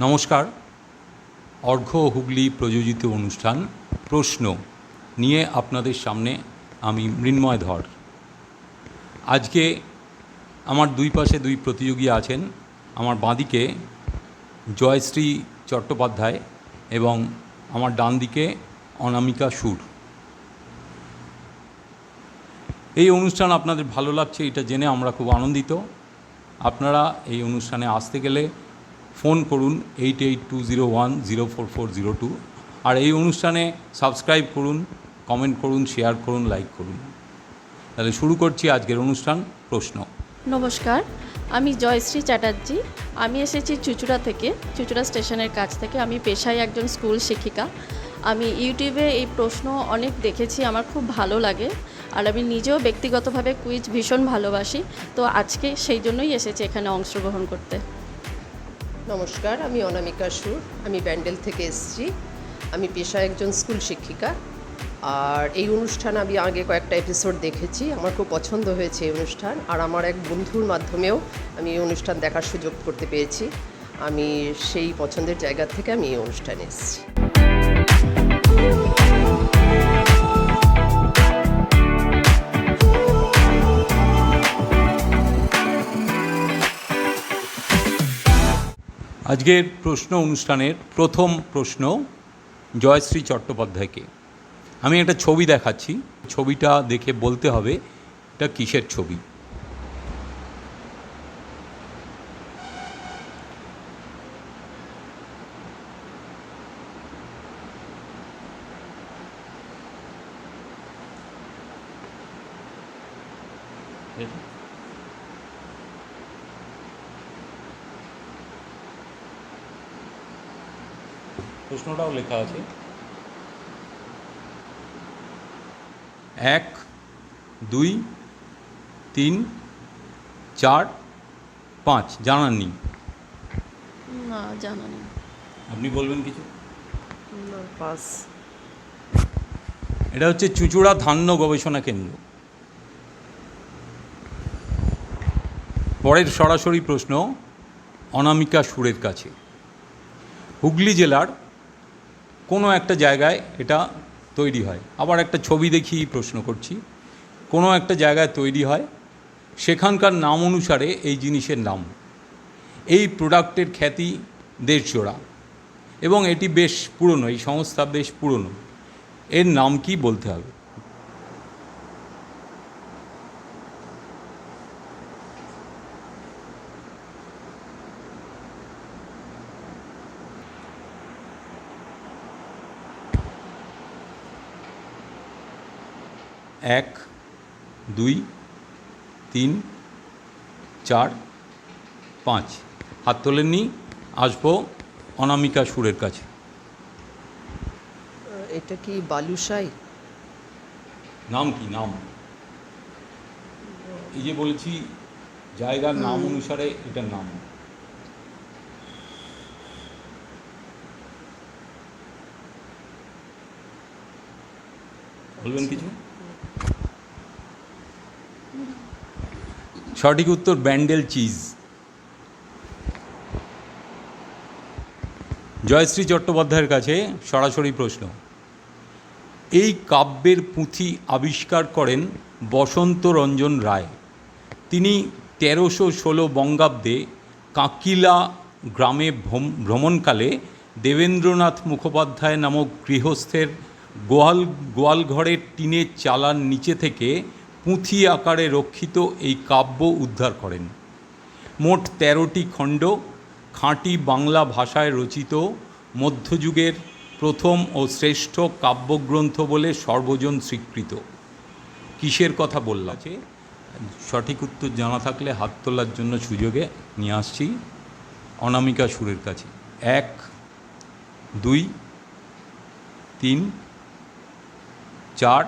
নমস্কার। অর্ঘ্য হুগলি প্রযোজিত অনুষ্ঠান, প্রশ্ন নিয়ে আপনাদের সামনে আমি মৃন্ময় ধর। আজকে আমার দুই পাশে দুই প্রতিযোগী আছেন। আমার বাঁদিকে জয়শ্রী চট্টোপাধ্যায় এবং আমার ডান দিকে অনামিকা সুর। এই অনুষ্ঠান আপনাদের ভালো লাগছে, এটা জেনে আমরা খুব আনন্দিত। আপনারা এই অনুষ্ঠানে আসতে গেলে ফোন করুন eight eight two zero one zero four four zero two আর এই অনুষ্ঠানে সাবস্ক্রাইব করুন, কমেন্ট করুন, শেয়ার করুন, লাইক করুন। তাহলে শুরু করছি আজকের অনুষ্ঠান, প্রশ্ন। নমস্কার, আমি জয়শ্রী চ্যাটার্জি। আমি এসেছি চুচুড়া থেকে, চুচুড়া স্টেশনের কাছ থেকে। আমি পেশায় একজন স্কুল শিক্ষিকা। আমি ইউটিউবে এই প্রশ্ন অনেক দেখেছি, আমার খুব ভালো লাগে। আর আমি নিজেও ব্যক্তিগতভাবে কুইজ ভীষণ ভালোবাসি। তো আজকে সেই জন্যই এসেছি এখানে অংশগ্রহণ করতে। নমস্কার, আমি অনামিকা সুর। আমি ব্যান্ডেল থেকে এসেছি। আমি পেশায় একজন স্কুল শিক্ষিকা। আর এই অনুষ্ঠান আমি আগে কয়েকটা এপিসোড দেখেছি। আমার খুব পছন্দ হয়েছে এই অনুষ্ঠান। আর আমার এক বন্ধুর মাধ্যমেও আমি এই অনুষ্ঠান দেখার সুযোগ করতে পেরেছি। আমি সেই পছন্দের জায়গা থেকে আমি এই অনুষ্ঠানে এসেছি। আজকের প্রশ্ন অনুষ্ঠানের প্রথম প্রশ্ন জয়শ্রী চট্টোপাধ্যায়কে। আমি একটা ছবি দেখাচ্ছি। ছবিটা দেখে বলতে হবে, এটা কিসের ছবি? প্রশ্নটাও লেখা আছে। এক দুই তিন চার পাঁচ। জানাননি? না জানা নেই আপনি বলবেন কিছু? পাস। এটা হচ্ছে চুচুড়া ধান্য গবেষণা কেন্দ্র। পরের সরাসরি প্রশ্ন অনামিকা সুরের কাছে। হুগলি জেলার কোনো একটা জায়গায় এটা তৈরি হয়। আবার একটা ছবি দেখি, প্রশ্ন করছি। কোনো একটা জায়গায় তৈরি হয়। সেখানকার নাম অনুসারে এই জিনিসের নাম। এই প্রোডাক্টের খ্যাতি দেশজোড়া। এবং এটি বেশ পুরনো, এই সংস্থা বেশ পুরনো। এর নাম কি বলতে হবে? এক দুই তিন চার পাঁচ। হাত তোলেননি আসব অনামিকা সুরের কাছে। এটা কি বালুশাই নাম কি? নাম। এই যে বলেছি জায়গার নাম অনুসারে এটার নাম। বলবেন কিছু? সঠিক উত্তর ব্যান্ডেল চিজ। জয়শ্রী চট্টোপাধ্যায়ের কাছে সরাসরি প্রশ্ন। এই কাব্যের পুঁথি আবিষ্কার করেন বসন্ত রঞ্জন রায়। তিনি তেরোশো ষোলো বঙ্গাব্দে কাকিলা গ্রামে ভ্রমণকালে দেবেন্দ্রনাথ মুখোপাধ্যায় নামক গৃহস্থের গোয়াল, গোয়ালঘরের টিনের চালার নিচে থেকে পুঁথি আকারে রক্ষিত এই কাব্য উদ্ধার করেন। মোট তেরোটি খণ্ড খাঁটি বাংলা ভাষায় রচিত, মধ্যযুগের প্রথম ও শ্রেষ্ঠ কাব্যগ্রন্থ বলে সর্বজন স্বীকৃত। কিসের কথা বললাম? সঠিক উত্তর জানা থাকলে হাত তোলার জন্য সুযোগে নিয়ে আসছি। অনামিকা সুরের কাছে। এক, দুই, তিন, চার,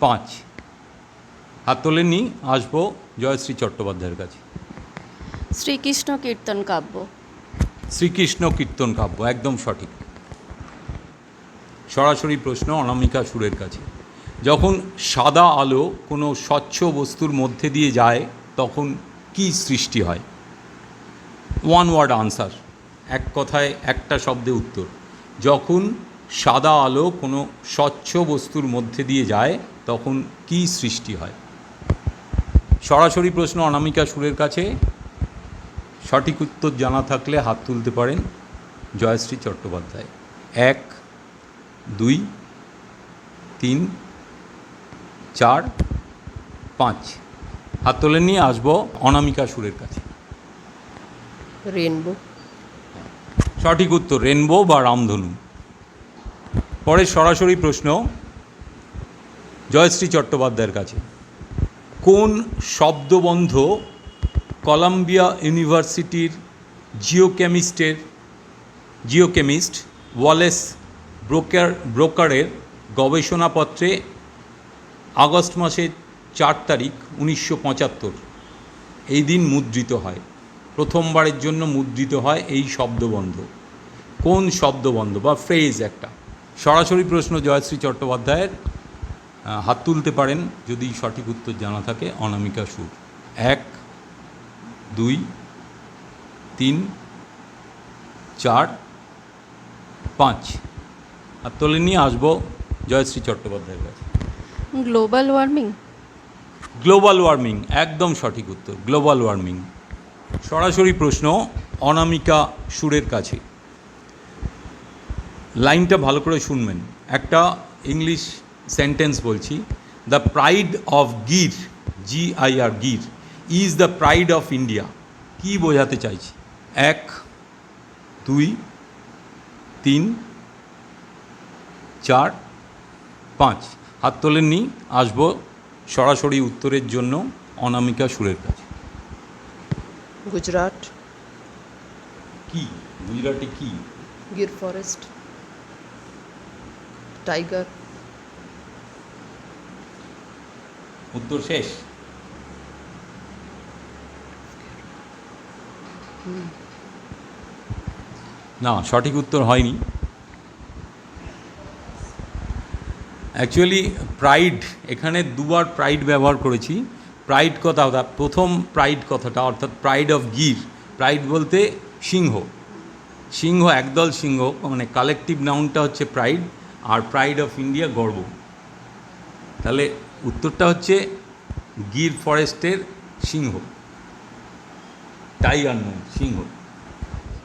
পাঁচ। হাত তোলেননি আসব জয়শ্রী চট্টোপাধ্যায়ের কাছে। শ্রীকৃষ্ণ কীর্তন কাব্য। শ্রীকৃষ্ণ কীর্তন কাব্য একদম সঠিক। সরাসরি প্রশ্ন অনামিকা সুরের কাছে। যখন সাদা আলো কোনো স্বচ্ছ বস্তুর মধ্যে দিয়ে যায় তখন কি সৃষ্টি হয়? ওয়ান ওয়ার্ড আনসার এক কথায় একটা শব্দে উত্তর। যখন সাদা আলো কোনো স্বচ্ছ বস্তুর মধ্যে দিয়ে যায় তখন কি সৃষ্টি হয়? সরাসরি প্রশ্ন অনামিকা সুরের কাছে। সঠিক উত্তর জানা থাকলে হাত তুলতে পারেন জয়শ্রী চট্টোপাধ্যায়। এক দুই তিন চার পাঁচ। হাত তুলে নিয়ে আসব অনামিকা সুরের কাছে। রেনবো। সঠিক উত্তর রেনবো বা রামধনু। পরের সরাসরি প্রশ্ন জয়শ্রী চট্টোপাধ্যায়ের কাছে। কোন শব্দবন্ধ কলাম্বিয়া ইউনিভার্সিটির জিওকেমিস্টের, জিওকেমিস্ট ওয়ালেস ব্রোকার, ব্রোকারের গবেষণাপত্রে আগস্ট মাসের চার তারিখ উনিশশো পঁচাত্তর। এই দিন মুদ্রিত হয়। প্রথমবারের জন্য মুদ্রিত হয় এই শব্দবন্ধ। কোন শব্দবন্ধ বা ফ্রেজ একটা? সরাসরি প্রশ্ন জয়শ্রী চট্টোপাধ্যায়ের হাত তুলতে পারেন যদি সঠিক উত্তর জানা থাকে অনামিকা সুর। এক দুই তিন চার পাঁচ। আর তোলে নিয়ে আসব জয়শ্রী চট্টোপাধ্যায়ের কাছে। গ্লোবাল ওয়ার্মিং গ্লোবাল ওয়ার্মিং একদম সঠিক উত্তর গ্লোবাল ওয়ার্মিং সরাসরি প্রশ্ন অনামিকা সুরের কাছে। লাইনটা ভালো করে শুনবেন। একটা ইংলিশ সেন্টেন্স বলছি the pride of Gir G I R Gir is the pride of India কি বোঝাতে চাইছি? এক দুই তিন চার পাঁচ। হাত তোলেননি আসব সরাসরি উত্তরের জন্য অনামিকা সুরের কাছে। গুজরাট। কি? গুজরাটে কি? গির ফরেস্ট। টাইগার। উত্তর শেষ। না, সঠিক উত্তর হয়নি। অ্যাকচুয়ালি প্রাইড এখানে দুবার প্রাইড ব্যবহার করেছি। প্রাইড কথা প্রথম প্রাইড কথাটা, অর্থাৎ প্রাইড অফ গির প্রাইড বলতে সিংহ। সিংহ, একদল সিংহ মানে কালেকটিভ নাউনটা হচ্ছে প্রাইড আর প্রাইড অফ ইন্ডিয়া গর্ব। তাহলে উত্তরটা হচ্ছে গির ফরেস্টের সিংহ, টাইগার নয় সিংহ।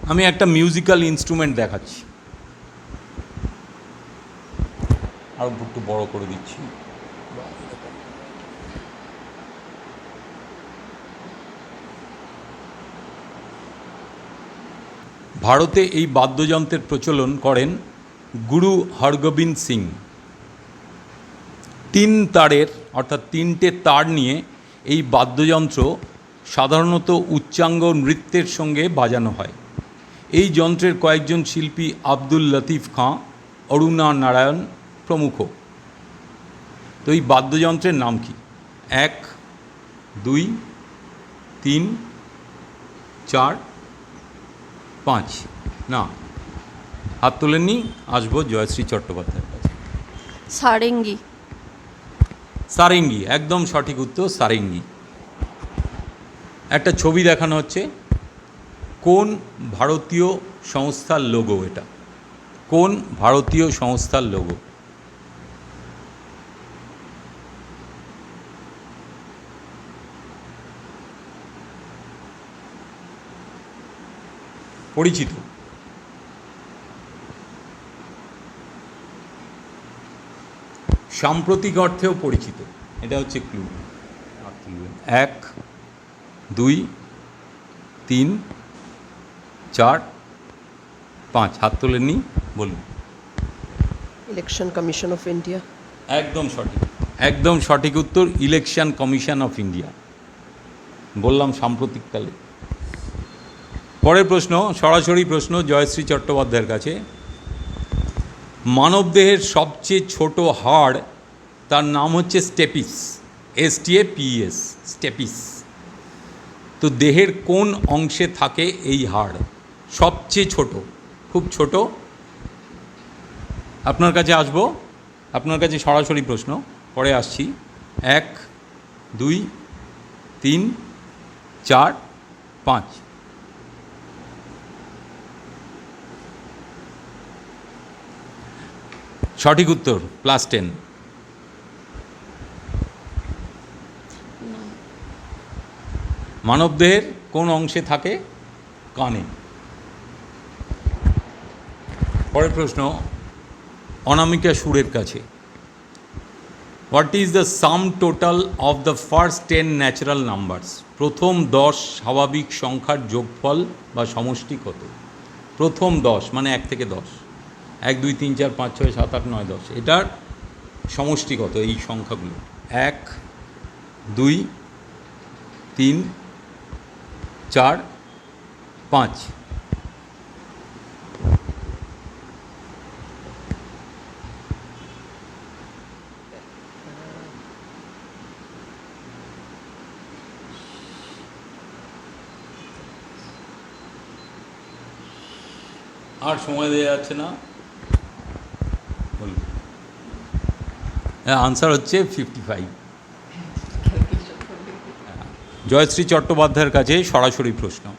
আমি একটা মিউজিক্যাল ইনস্ট্রুমেন্ট দেখাচ্ছি। আরও একটু বড় করে দিচ্ছি। ভারতে এই বাদ্যযন্ত্রের প্রচলন করেন গুরু হরগোবিন্দ সিং। তিন তারের, অর্থাৎ তিনটে তার নিয়ে এই বাদ্যযন্ত্র সাধারণত উচ্চাঙ্গ নৃত্যের সঙ্গে বাজানো হয়। এই যন্ত্রের কয়েকজন শিল্পী আব্দুল লতিফ খাঁ, অরুণা নারায়ণ প্রমুখ। তো এই বাদ্যযন্ত্রের নাম কি? এক, দুই, তিন, চার, পাঁচ। না, হাত তোলেননি, আসব জয়শ্রী চট্টোপাধ্যায়ের কাছে। সারেঙ্গি। সারেঙ্গি, একদম সঠিক উত্তর সারেঙ্গি। একটা ছবি দেখানো হচ্ছে, কোন ভারতীয় সংস্থার লোগো এটা? কোন ভারতীয় সংস্থার লোগো পরিচিত। সাম্প্রতিক অর্থেও পরিচিত। এটা হচ্ছে ক্লু। এক দুই তিন চার পাঁচ। হাত তোলেননি বলুন। ইলেকশন কমিশন অফ ইন্ডিয়া একদম সঠিক। একদম সঠিক উত্তর ইলেকশন কমিশন অফ ইন্ডিয়া বললাম সাম্প্রতিককালে। পরের প্রশ্ন সরাসরি প্রশ্ন জয়শ্রী চট্টোপাধ্যায়ের কাছে। মানবদেহের সবচেয়ে ছোট হাড়, তার নাম হচ্ছে stapes S T A P S stapes. তো দেহের কোন অংশে থাকে এই হাড়? সবচেয়ে ছোট, খুব ছোট। আপনার কাছে আসব, আপনার কাছে সরাসরি প্রশ্ন, পরে আসছি। এক, দুই, তিন, চার, পাঁচ। সঠিক উত্তর প্লাস টেন মানবদেহের কোন অংশে থাকে কানে? পরের প্রশ্ন, অনামিকা সুরের কাছে। What is the sum total of the first ten natural numbers প্রথম দশ স্বাভাবিক সংখ্যার যোগফল বা সমষ্টি কত? প্রথম দশ মানে এক থেকে দশ। এক, দুই, তিন, চার, পাঁচ, ছয়, সাত, আট, নয়, দশ। এটার সমষ্টিগত এই সংখ্যাগুলো। এক, দুই, তিন, চার, পাঁচ। আর সময় দেওয়া যাচ্ছে না বলুন হ্যাঁ আনসার হচ্ছে ফিফটি ফাইভ জয়শ্রী চট্টোপাধ্যায়ের কাছে সরাসরি প্রশ্ন।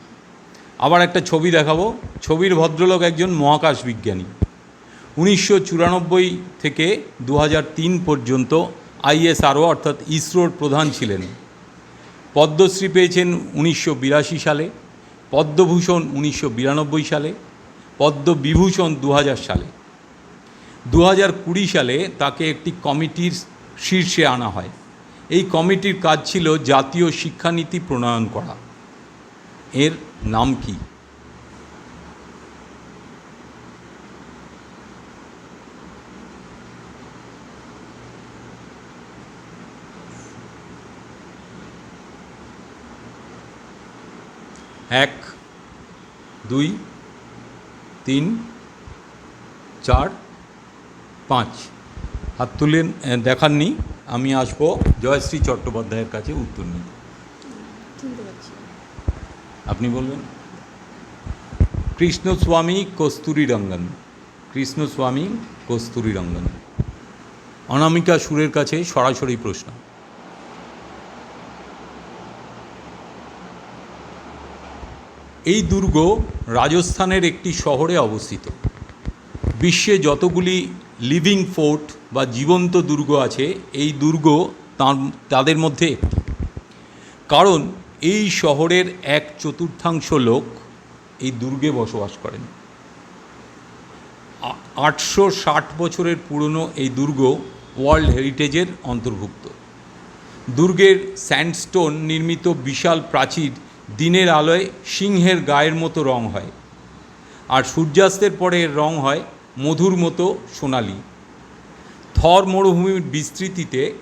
আবার একটা ছবি দেখাবো। ছবির ভদ্রলোক একজন মহাকাশ বিজ্ঞানী। উনিশশো চুরানব্বই থেকে দু হাজার তিন পর্যন্ত আইএসআরও অর্থাৎ ইসরোর প্রধান ছিলেন। পদ্মশ্রী পেয়েছেন উনিশশো বিরাশি সালে, পদ্মভূষণ উনিশশো বিরানব্বই সালে, পদ্মবিভূষণ দু হাজার সালে। দু হাজার কুড়ি সালে তাকে একটি কমিটির শীর্ষে আনা হয়। এই কমিটির কাজ ছিল জাতীয় শিক্ষানীতি প্রণয়ন করা। এর নাম কি? এক, দুই, তিন, চার পাঁচ। হাত তুলেন দেখাননি। আমি আসব জয়শ্রী চট্টোপাধ্যায়ের কাছে উত্তর পারছি আপনি বলবেন? কৃষ্ণস্বামী কস্তুরী রঙ্গন কৃষ্ণস্বামী কস্তুরী রঙ্গন অনামিকা সুরের কাছে সরাসরি প্রশ্ন। এই দুর্গ রাজস্থানের একটি শহরে অবস্থিত। বিশ্বে যতগুলি লিভিং ফোর্ট বা জীবন্ত দুর্গ আছে, এই দুর্গ তার, তাদের মধ্যে একটি। কারণ এই শহরের এক চতুর্থাংশ লোক এই দুর্গে বসবাস করেন। আটশো ষাট বছরের পুরনো এই দুর্গ ওয়ার্ল্ড হেরিটেজের অন্তর্ভুক্ত। দুর্গের স্যান্ডস্টোন নির্মিত বিশাল প্রাচীর দিনের আলোয় সিংহের গায়ের মতো রং হয়। আর সূর্যাস্তের পরে এর রং হয় মধুর মতো সোনালি। থর মরুভূমির বিস্তৃতিতে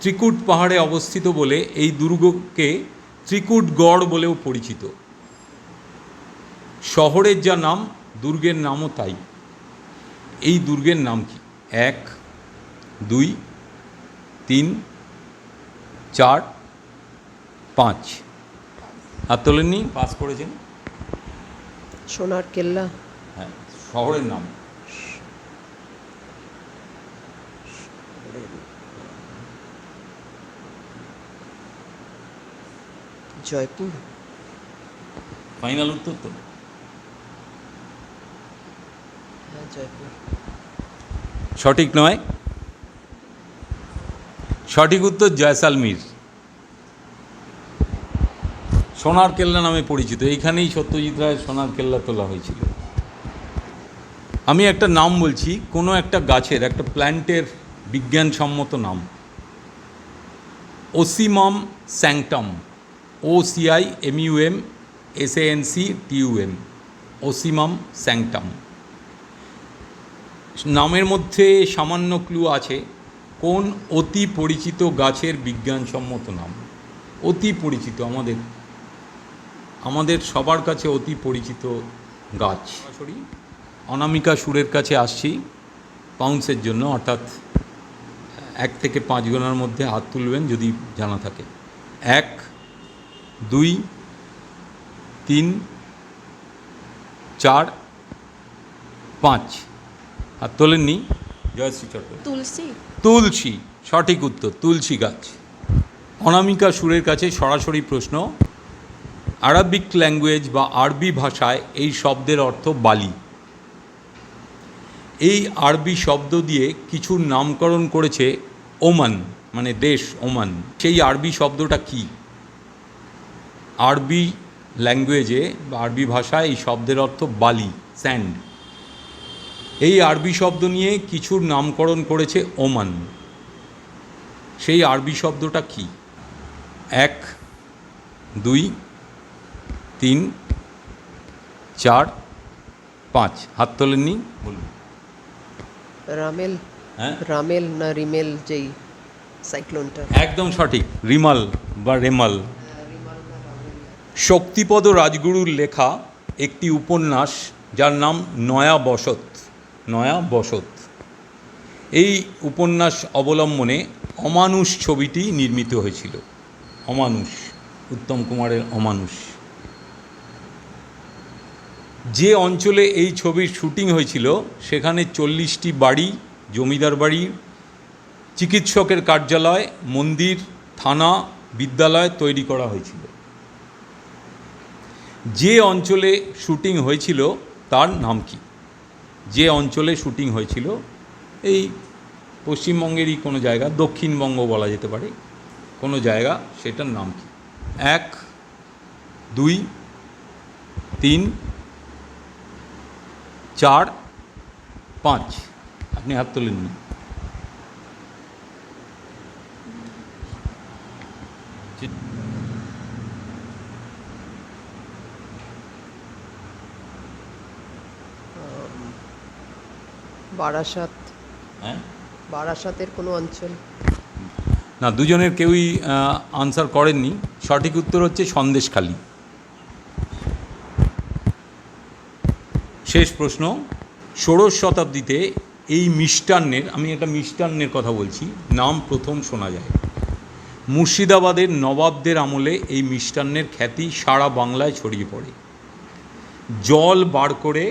ত্রিকুট পাহাড়ে অবস্থিত বলে এই দুর্গকে ত্রিকুটগড় বলেও পরিচিত। শহরের যা নাম দুর্গের নামও তাই। এই দুর্গের নাম কি? এক দুই তিন চার পাঁচ। আর তোলেননি? পাস করেছেন? সোনার কেল্লা। হ্যাঁ শহরের নাম। জয়পুর। ফাইনাল উত্তর তো। হ্যাঁ জয়পুর। সঠিক নয়। সঠিক উত্তর জয়সালমীর। সোনার কেল্লা নামে পরিচিত। এইখানেই সত্যজিৎ রায়ের সোনার কেল্লা তোলা হয়েছিল। আমি একটা নাম বলছি কোনো একটা গাছের একটা প্ল্যান্টের বিজ্ঞানসম্মত নাম। Ocimum sanctum. O CI MUM S N C TUM Ocimum sanctum নামের মধ্যে সামান্য ক্লু আছে কোন অতি পরিচিত গাছের বিজ্ঞানসম্মত নাম? অতি পরিচিত আমাদের আমাদের সবার কাছে অতি পরিচিত গাছ। সরাসরি। অনামিকা সুরের কাছে আসছি পাউন্সের জন্য অর্থাৎ এক থেকে পাঁচ গোনার মধ্যে হাত তুলবেন যদি জানা থাকে। এক দুই তিন চার পাঁচ। আর তোলেননি? জয়শ্রী চট্টোপাধ্যায়। তুলসী। তুলসী সঠিক উত্তর তুলসী গাছ। অনামিকা সুরের কাছে সরাসরি প্রশ্ন আরবিক ল্যাঙ্গুয়েজ বা আরবি ভাষায় এই শব্দের অর্থ বালি। এই আরবি শব্দ দিয়ে কিছুর নামকরণ করেছে ওমান মানে দেশ ওমান। সেই আরবি শব্দটা কি? আরবি ল্যাঙ্গুয়েজে বা আরবি ভাষায় এই শব্দের অর্থ বালি স্যান্ড এই আরবি শব্দ নিয়ে কিছুর নামকরণ করেছে ওমান। সেই আরবি শব্দটা কি? এক দুই তিন চার পাঁচ। হাত তোলেননি? বলুন। রামেল হ্যাঁ? রামেল না রিমেল যেই সাইক্লোনটা একদম সঠিক। রিমাল বা রেমাল। শক্তিপদ রাজগুরুর লেখা একটি উপন্যাস যার নাম নয়া বসত নয়া বসত। এই উপন্যাস অবলম্বনে অমানুষ ছবিটি নির্মিত হয়েছিল। অমানুষ, উত্তম কুমারের অমানুষ। যে অঞ্চলে এই ছবির শুটিং হয়েছিল, সেখানে চল্লিশটি বাড়ি, জমিদার বাড়ি, চিকিৎসকের কার্যালয়, মন্দির, থানা, বিদ্যালয় তৈরি করা হয়েছিল। যে অঞ্চলে শুটিং হয়েছিল, তার নাম কি? যে অঞ্চলে শুটিং হয়েছিল, এই পশ্চিমবঙ্গেরই কোনো জায়গা, দক্ষিণবঙ্গ বলা যেতে পারে, কোনো জায়গা, সেটার নাম কি? এক, দুই, তিন, চার, পাঁচ। আপনি হাত তোলেননি বারাসাত। হ্যাঁ? বারাসাতের কোনো অঞ্চল। না দুজনের কেউই আনসার করেননি। সঠিক উত্তর হচ্ছে সন্দেশখালী। শেষ প্রশ্ন। ষোড়শ শতাব্দীতে এই মিষ্টান্নের আমি একটা মিষ্টান্নের কথা বলছি নাম প্রথম শোনা যায়। মুর্শিদাবাদের নবাবদের আমলে এই মিষ্টান্নের খ্যাতি সারা বাংলায় ছড়িয়ে পড়ে। জল বার করে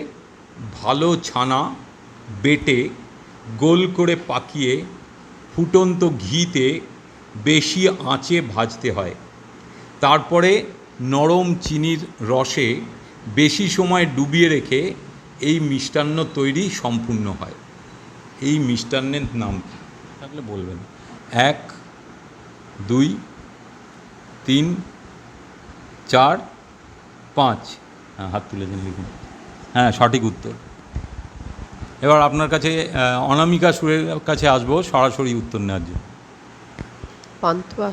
ভালো ছানা বেটে গোল করে পাকিয়ে ফুটন্ত ঘিতে বেশি আঁচে ভাজতে হয়। তারপরে নরম চিনির রসে বেশি সময় ডুবিয়ে রেখে এই মিষ্টান্ন তৈরি সম্পূর্ণ হয়। এই মিষ্টান্নের নাম কি? থাকলে বলবেন। এক দুই তিন চার পাঁচ। হ্যাঁ হাত তুলে দিন লিখুন। হ্যাঁ সঠিক উত্তর। এবার আপনার কাছে অনামিকা সুরের কাছে আসব সরাসরি উত্তর নেওয়ার জন্য। পান্তুয়া।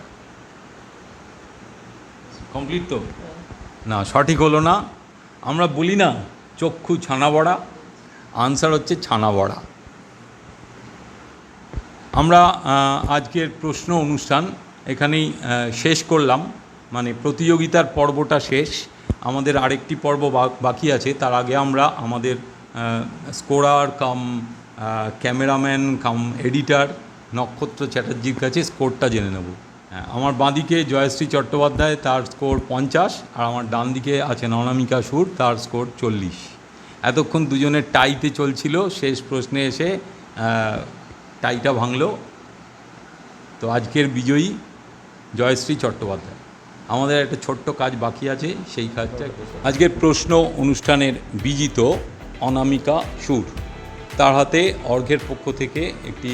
কমপ্লিট তো? না সঠিক হলো না। আমরা বলি না চক্ষু ছানা বড়া আনসার হচ্ছে ছানা বড়া আমরা আজকের প্রশ্ন অনুষ্ঠান এখানেই শেষ করলাম। মানে প্রতিযোগিতার পর্বটা শেষ। আমাদের আরেকটি পর্ব বাকি আছে। তার আগে আমরা আমাদের scorer cum cameraman cum editor Nakshatra চ্যাটার্জির কাছে স্কোরটা জেনে নেব। আমার বাঁদিকে জয়শ্রী চট্টোপাধ্যায়, তার স্কোর পঞ্চাশ, আর আমার ডান দিকে আছেন অনামিকা সুর, তার স্কোর চল্লিশ। এতক্ষণ দুজনের টাইতে চলছিল, শেষ প্রশ্নে এসে টাইটা ভাঙল। তো আজকের বিজয়ী জয়শ্রী চট্টোপাধ্যায়। আমাদের একটা ছোট্ট কাজ বাকি আছে, সেই কাজটা আজকের প্রশ্ন অনুষ্ঠানের বিজিত অনামিকা সুর। তার হাতে অর্ঘের পক্ষ থেকে একটি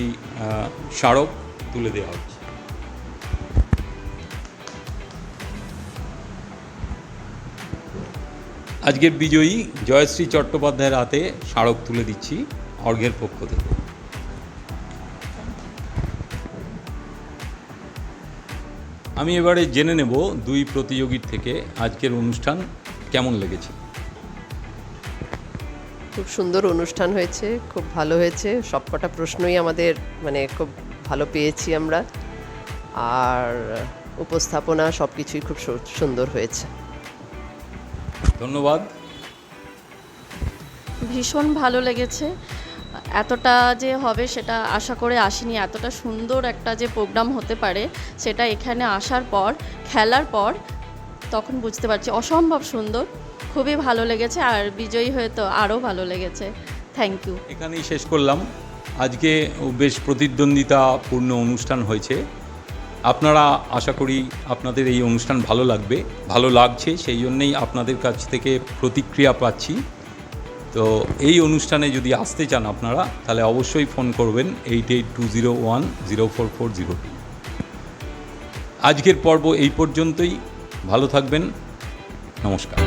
স্মারক তুলে দেওয়া হচ্ছে। আজকের বিজয়ী জয়শ্রী চট্টোপাধ্যায়ের হাতে স্মারক তুলে দিচ্ছি অর্ঘের পক্ষ থেকে। আমি এবারে জেনে নেব দুই প্রতিযোগীর থেকে আজকের অনুষ্ঠান কেমন লেগেছে। খুব সুন্দর অনুষ্ঠান হয়েছে খুব ভালো হয়েছে। সবকটা প্রশ্নই আমাদের মানে খুব ভালো পেয়েছি আমরা। আর উপস্থাপনা সব কিছুই খুব সু- সুন্দর হয়েছে। ধন্যবাদ। ভীষণ ভালো লেগেছে। এতটা যে হবে সেটা আশা করে আসিনি এতটা সুন্দর একটা যে প্রোগ্রাম হতে পারে সেটা এখানে আসার পর খেলার পর তখন বুঝতে পারছি অসম্ভব সুন্দর। খুবই ভালো লেগেছে আর বিজয়ী হয়ে তো আরও ভালো লেগেছে। থ্যাংক ইউ এখানেই শেষ করলাম। আজকে বেশ প্রতিদ্বন্দ্বিতাপূর্ণ অনুষ্ঠান হয়েছে। আপনারা আশা করি আপনাদের এই অনুষ্ঠান ভালো লাগবে, ভালো লাগছে, সেই জন্যেই আপনাদের কাছ থেকে প্রতিক্রিয়া পাচ্ছি। তো এই অনুষ্ঠানে যদি আসতে চান আপনারা, তাহলে অবশ্যই ফোন করবেন eight eight two zero one zero four four zero আজকের পর্ব এই পর্যন্তই। ভালো থাকবেন। নমস্কার।